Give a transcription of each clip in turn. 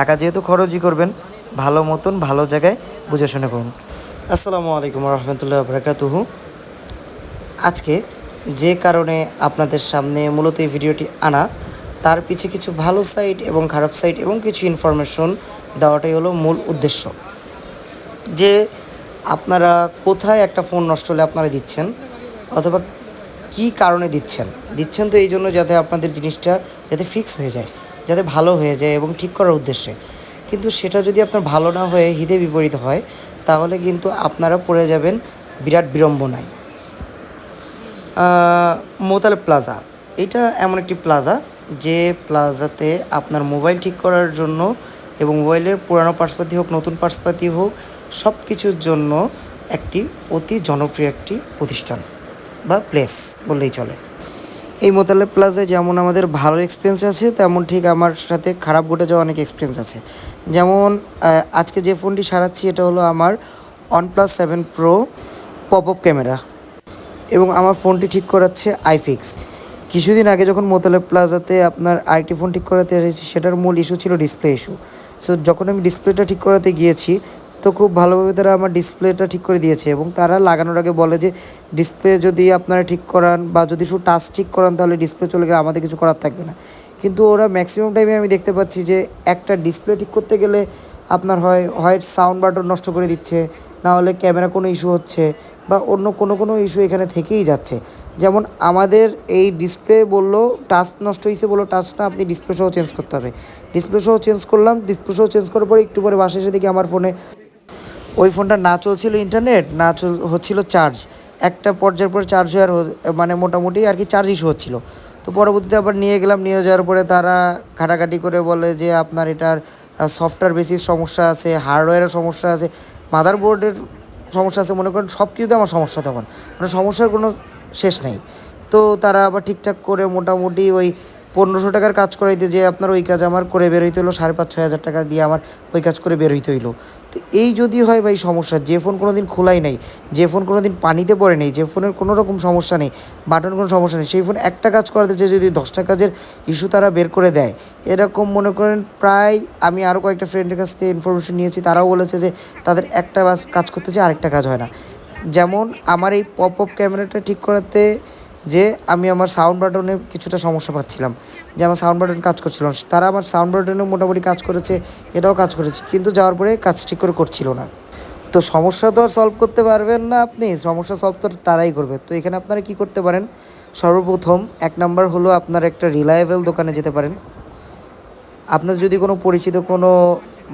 টাকা যেহেতু খরচই করবেন, ভালো মতন, ভালো জায়গায় বুঝে শুনে করুন। আসসালামু আলাইকুম রহমতুল্লাহ বরকাতুহু। আজকে যে কারণে আপনাদের সামনে মূলত এই ভিডিওটি আনা, তার পিছে কিছু ভালো সাইট এবং খারাপ সাইট এবং কিছু ইনফরমেশন দেওয়াটাই হলো মূল উদ্দেশ্য। যে আপনারা কোথায় একটা ফোন নষ্ট হলে আপনারা দিচ্ছেন, অথবা কি কারণে দিচ্ছেন দিচ্ছেন তো এই জন্য যাতে আপনাদের জিনিসটা যাতে ফিক্স হয়ে যায়। যাতে ভালো হয়ে যায় এবং ঠিক করার উদ্দেশ্যে। কিন্তু সেটা যদি আপনার ভালো না হয়ে হিতে বিপরীত হয়, তাহলে কিন্তু আপনারা পড়ে যাবেন বিরাট বিড়ম্বনায়। মোতাল প্লাজা। এটা এমন একটি প্লাজা যে প্লাজাতে আপনার মোবাইল ঠিক করার জন্য এবং মোবাইলের পুরানো পার্সপাতি হোক, নতুন পার্সপাতি হোক সব কিছুর জন্য একটি অতি জনপ্রিয় একটি প্রতিষ্ঠান বা প্লেস বললেই চলে। এই মোতালে প্লাজায় যেমন আমাদের ভালো এক্সপিরিয়েন্স আছে, তেমন ঠিক আমার সাথে খারাপ ঘটে যাওয়া অনেক এক্সপিরিয়েন্স আছে। যেমন আজকে যে ফোনটি সারাচ্ছি এটা হলো আমার OnePlus seven pro pop up camera এবং আমার ফোনটি ঠিক করাচ্ছে আইফিক্স কিছুদিন আগে যখন মোতালে প্লাজাতে আপনার আরেকটি ফোন ঠিক করাতে এসেছি, সেটার মূল ইস্যু ছিল ডিসপ্লে ইস্যু সো যখন আমি ডিসপ্লেটা ঠিক করাতে গিয়েছি তো খুব ভালোভাবে তারা আমার ডিসপ্লেটা ঠিক করে দিয়েছে এবং তারা লাগানোর আগে বলে যে ডিসপ্লে যদি আপনারা ঠিক করান বা যদি শুধু টাচ ঠিক করান তাহলে ডিসপ্লে চলে গেলে আমাদের কিছু করার থাকবে না। কিন্তু ওরা ম্যাক্সিমাম টাইমে আমি দেখতে পাচ্ছি যে একটা ডিসপ্লে ঠিক করতে গেলে আপনার হয় হয় সাউন্ড বাটন নষ্ট করে দিচ্ছে, না হলে ক্যামেরা কোনো ইস্যু হচ্ছে বা অন্য কোনো কোনো ইস্যু এখানে থেকেই যাচ্ছে। যেমন আমাদের এই ডিসপ্লে বলল টাচ নষ্ট হয়েছে বলল টাচটা আপনি ডিসপ্লে সহ চেঞ্জ করতে হবে। ডিসপ্লে সহ চেঞ্জ করলাম, ডিসপ্লে সহ চেঞ্জ করার পরে একটু পরে বাসায় এসে দেখি আমার ফোনে ওই ফোনটা না চলছিল ইন্টারনেট না চল হচ্ছিল চার্জ একটা পর্যায়ের পর চার্জ হওয়ার মানে মোটামুটি আর কি চার্জ ইস্যু হচ্ছিল। তো পরবর্তীতে আবার নিয়ে গেলাম, নিয়ে যাওয়ার পরে তারা ঘাটাঘাটি করে বলে যে, আপনার এটার সফটওয়্যার বেসিস সমস্যা আছে হার্ডওয়্যারের সমস্যা আছে মাদারবোর্ডের সমস্যা আছে, মনে করেন সব কিছুতে আমার সমস্যা তখন মানে সমস্যার কোনো শেষ নেই। তো তারা আবার ঠিকঠাক করে মোটামুটি ওই পনেরোশো টাকার কাজ করাইতে যে আপনার ওই কাজ আমার করে বের হইতে হলো সাড়ে পাঁচ ছয় হাজার টাকা দিয়ে আমার ওই কাজ করে বের হইতে হইল। তো এই যদি হয় ভাই সমস্যা, যে ফোন কোনো দিন খোলাই নাই, যে ফোন কোনো দিন পানিতে পড়ে নেই, যে ফোনের কোনো রকম সমস্যা নেই বাটন কোনো সমস্যা নেই, সেই ফোন একটা কাজ করাতে যে যদি দশটা কাজের ইস্যু তারা বের করে দেয়, এরকম মনে করেন প্রায় আমি আরও কয়েকটা ফ্রেন্ডের কাছ থেকে ইনফরমেশন নিয়েছি, তারাও বলেছে যে তাদের একটা কাজ করতে যে আরেকটা কাজ হয় না। যেমন আমার এই পপ আপ ক্যামেরাটা ঠিক করাতে যে আমি আমার সাউন্ড বাটনে কিছুটা সমস্যা পাচ্ছিলাম। যে আমার সাউন্ড বাটন কাজ করছিল না। তারা আমার সাউন্ড বাটনে মোটামুটি কাজ করেছে, এটাও কাজ করেছে, কিন্তু যাওয়ার পরে কাজ ঠিক করে করছিল না। তো সমস্যা তো আর সলভ করতে পারবেন না আপনি। সমস্যা সলভ তো তারাই করবে। তো এখানে আপনারা কি করতে পারেন? সর্বপ্রথম এক নাম্বার হলো আপনার একটা রিলায়েবল দোকানে যেতে পারেন। আপনার যদি কোনো পরিচিত কোনো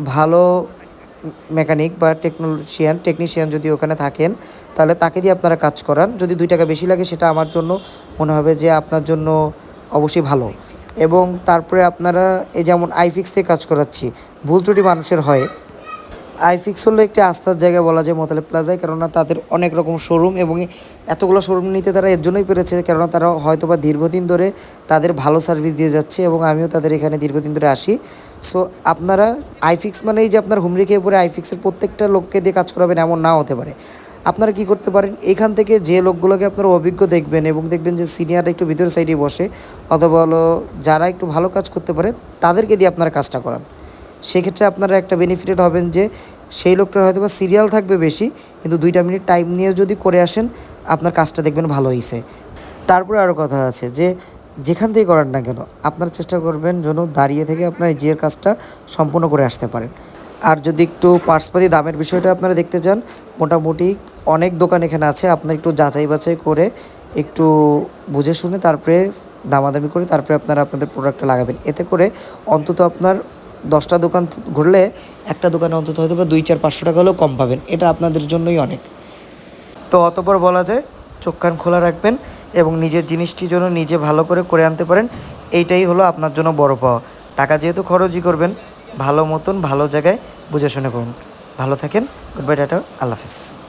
ভালো মেকানিক বা টেকনোলজিয়ান টেকনিশিয়ান যদি ওখানে থাকেন, তাহলে তাকে দিয়ে আপনারা কাজ করান। যদি দুই টাকা বেশি লাগে, সেটা আমার জন্য মনে হবে যে আপনার জন্য অবশ্যই ভালো। এবং তারপরে আপনারা এই যেমন আইফিক্স থেকে কাজ করাচ্ছি, ভুল ত্রুটি মানুষের হয় আইফিক্স হলো একটি আস্থার জায়গা বলা যায় মোতালে প্লাজায়, কেননা তাদের অনেক রকম শোরুম এবং এতগুলো শোরুম নিতে তারা এর জন্যই পেরেছে, কেননা তারা হয়তো বা দীর্ঘদিন ধরে তাদের ভালো সার্ভিস দিয়ে যাচ্ছে এবং আমিও তাদের এখানে দীর্ঘদিন ধরে আসি। সো আপনারা আইফিক্স মানেই যে আপনার হুমড়ি খেয়ে পরে আইফিক্সের প্রত্যেকটা লোককে দিয়ে কাজ করাবেন এমন না হতে পারে। আপনারা কি করতে পারেন? এখান থেকে যে লোকগুলোকে আপনারা অভিজ্ঞ দেখবেন এবং দেখবেন যে সিনিয়ররা একটু ভিতরের সাইডে বসে, অথবা হলো যারা একটু ভালো কাজ করতে পারে, তাদেরকে দিয়ে আপনারা কাজটা করান। সেক্ষেত্রে আপনারা একটা বেনিফিটেড হবেন যে, সেই লোকটার হয়তো বা সিরিয়াল থাকবে বেশি, কিন্তু দুইটা মিনিট টাইম নিয়ে যদি করে আসেন, আপনার কাজটা দেখবেন ভালো হয়েছে তারপরে আরও কথা আছে যে, যেখান থেকে করেন না কেন, আপনারা চেষ্টা করবেন যেন দাঁড়িয়ে থেকে আপনার জিয়ের কাজটা সম্পূর্ণ করে আসতে পারেন। আর যদি একটু পার্সপাতি দামের বিষয়টা আপনারা দেখতে চান, মোটামুটি অনেক দোকান এখানে আছে, আপনার একটু যাচাই বাছাই করে একটু বুঝে শুনে তারপরে দামাদামি করে তারপরে আপনারা আপনাদের প্রোডাক্টটা লাগাবেন। এতে করে অন্তত আপনার দশটা দোকান ঘুরলে একটা দোকানে অন্তত হয়তো বা দুই, চার, পাঁচশো টাকা হলেও কম পাবেন। এটা আপনাদের জন্যই অনেক। তো অতপর বলা যায়, চোখ, কান খোলা রাখবেন এবং নিজের জিনিসটি যেন নিজে ভালো করে করে আনতে পারেন, এইটাই হলো আপনার জন্য বড় পাওয়া। টাকা যেহেতু খরচই করবেন, ভালো মতন, ভালো জায়গায় বুঝে শুনে করুন ভালো থাকেন গুড বাই টাটা, আল্লাহ হাফেজ।